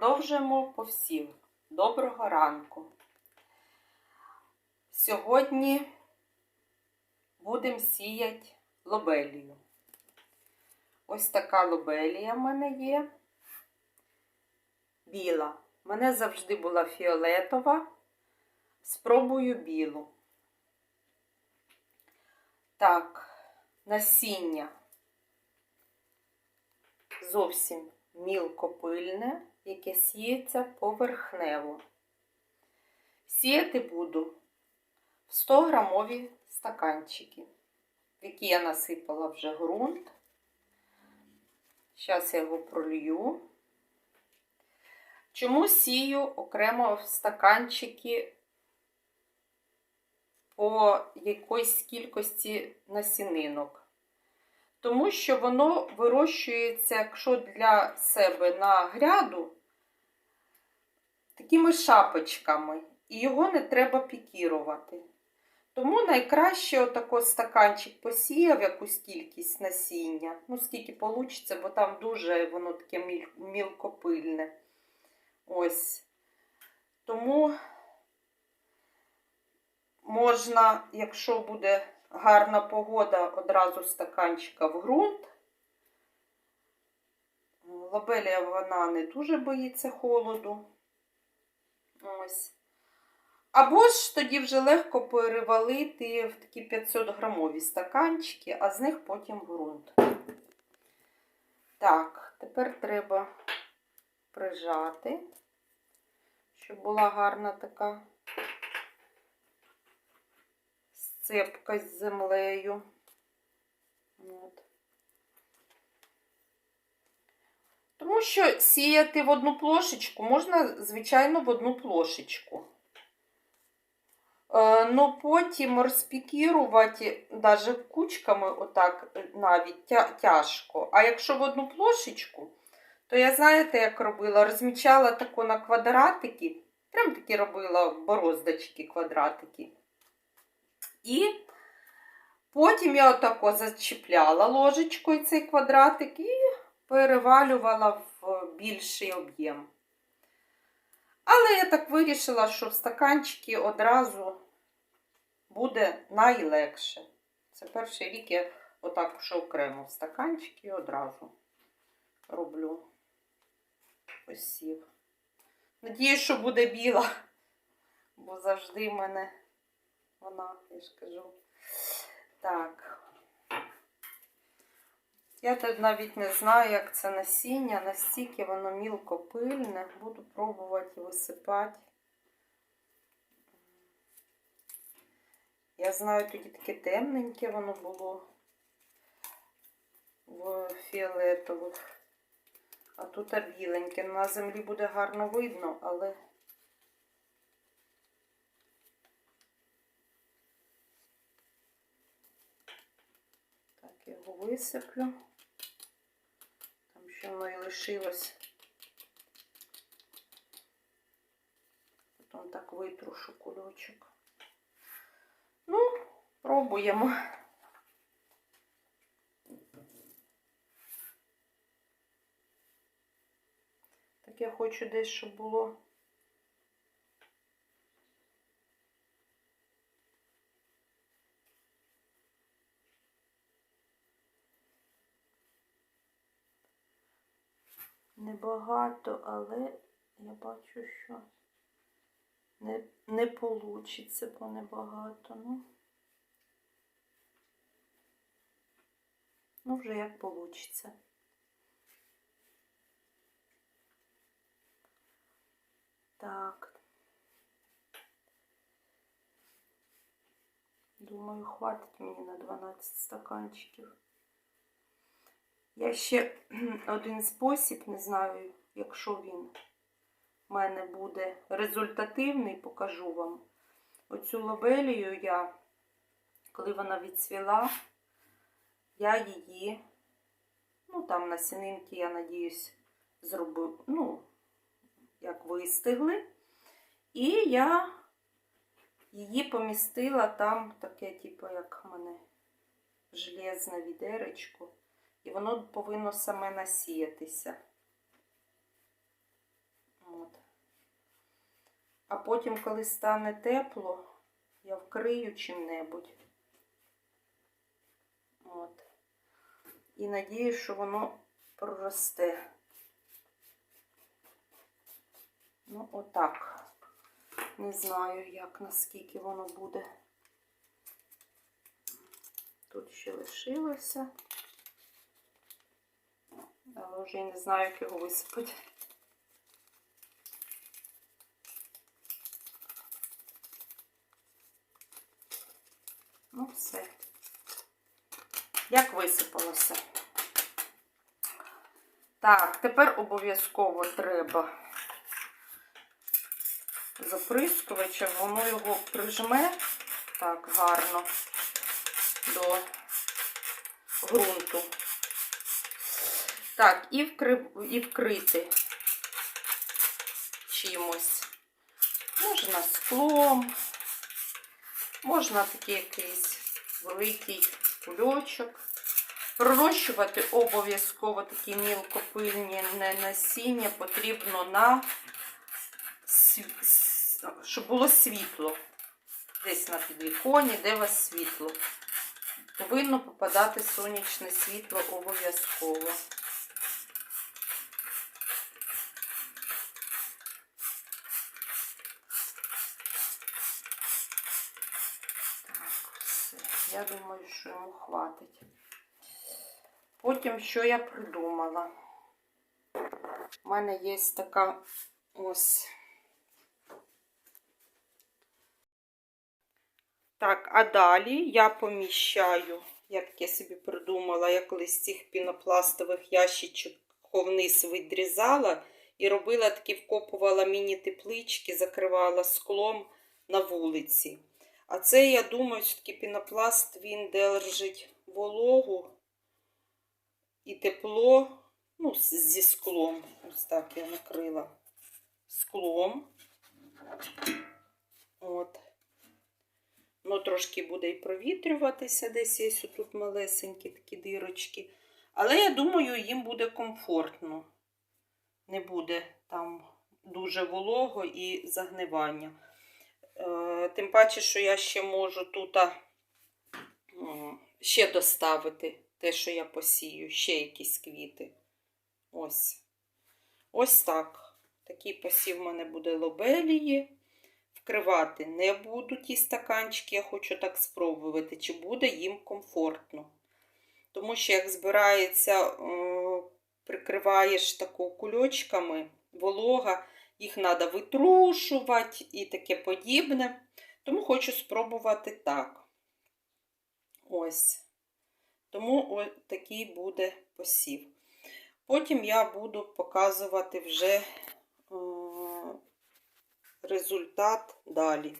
Продовжуємо посів. Доброго ранку. Сьогодні будемо сіяти лобелію. Ось така лобелія в мене є. Біла. У мене завжди була фіолетова. Спробую білу. Так, насіння зовсім мілкопильне, яке сіється поверхнево. Сіяти буду в 100 грамові стаканчики, в які я насипала вже ґрунт. Зараз я його пролью. Чому сію окремо в стаканчики по якоїсь кількості насінинок? Тому що воно вирощується, якщо для себе на гряду, такими шапочками, і його не треба пікірувати. Тому найкраще отако стаканчик посіяв якусь кількість насіння. Ну, скільки вийде, бо там дуже воно таке мілкопильне. Ось. Тому можна, якщо буде гарна погода, одразу стаканчика в ґрунт. Лобелія вона не дуже боїться холоду. Ось. Або ж тоді вже легко перевалити в такі 500 грамові стаканчики, а з них потім в ґрунт. Так, тепер треба прижати, щоб була гарна така сцепка з землею. От. Тому що сіяти в одну плошечку можна, звичайно, в одну плошечку. Е, ну потім розпікірувати навіть кучками отак навіть тяжко. А якщо в одну плошечку, то я, знаєте, як робила, розмічала тако на квадратики, прям такі робила бороздочки, квадратики. І потім я отако зачіпляла ложечкою цей квадратик і перевалювала в більший об'єм. Але я так вирішила, що в стаканчики одразу буде найлегше. Це перший рік я отак вже окремо в стаканчики одразу роблю посів. Надіюсь, що буде біла, бо завжди в мене вона, я ж кажу. Так. Я тут навіть не знаю, як це насіння, настільки воно мілко пильне. Буду пробувати висипати. Я знаю, тоді таке темненьке воно було в фіолетових. А тут біленьке. На землі буде гарно видно, але так, його висиплю. Там ще і лишилось. Потім так витрушу кульочок. Ну, пробуємо. Так я хочу десь, щоб було. Небагато, але я бачу, що не не получиться, бо. Ну, ну вже як получиться. Так. Думаю, хватить мені на 12 стаканчиків. Я ще один спосіб, не знаю, якщо він в мене буде результативний, покажу вам. Оцю лобелію я, коли вона відцвіла, я її, ну там на сінинки, я надіюсь, зробив, ну, як вистигли. І я її помістила там таке, типу, як в мене железне відеречко. І воно повинно саме насіятися. От. А потім, коли стане тепло, я вкрию чим-небудь. І надію, що воно проросте. Ну, отак. Не знаю, як наскільки воно буде. Тут ще лишилося. Вже й не знаю, як його висипати. Ну, все. Як висипалося. Так, тепер обов'язково треба заприскувача, воно його прижме так гарно до ґрунту. Так, і, вкри... і вкрити чимось. Можна склом, можна такий якийсь великий кульочок. Пророщувати обов'язково такі мілкопильні насіння потрібно на щоб було світло. Десь на підвіконі, де у вас світло. Повинно попадати сонячне світло обов'язково. Я думаю, що йому хватить. Потім, що я придумала? У мене є така ось. Так, а далі я поміщаю, як я собі придумала, я колись з цих пінопластових ящичок вниз відрізала і робила такі, вкопувала міні-теплички, закривала склом на вулиці. А це, я думаю, такий пінопласт він держить вологу і тепло, ну, зі склом. Ось так я накрила склом. От. Ну, трошки буде і провітрюватися, десь є тут малесенькі такі дирочки. Але я думаю, їм буде комфортно. Не буде там дуже волого і загнивання. Е, Тим паче, що я ще можу тут ще доставити те, що я посію, ще якісь квіти. Ось. Ось так. Такий посів в мене буде лобелії. Вкривати не буду ті стаканчики, я хочу так спробувати, чи буде їм комфортно. Тому що, як збирається, е, прикриваєш таку кульочками, волога, їх треба витрушувати і таке подібне. Тому хочу спробувати так. Ось. Тому ось такий буде посів. Потім я буду показувати вже е, результат далі.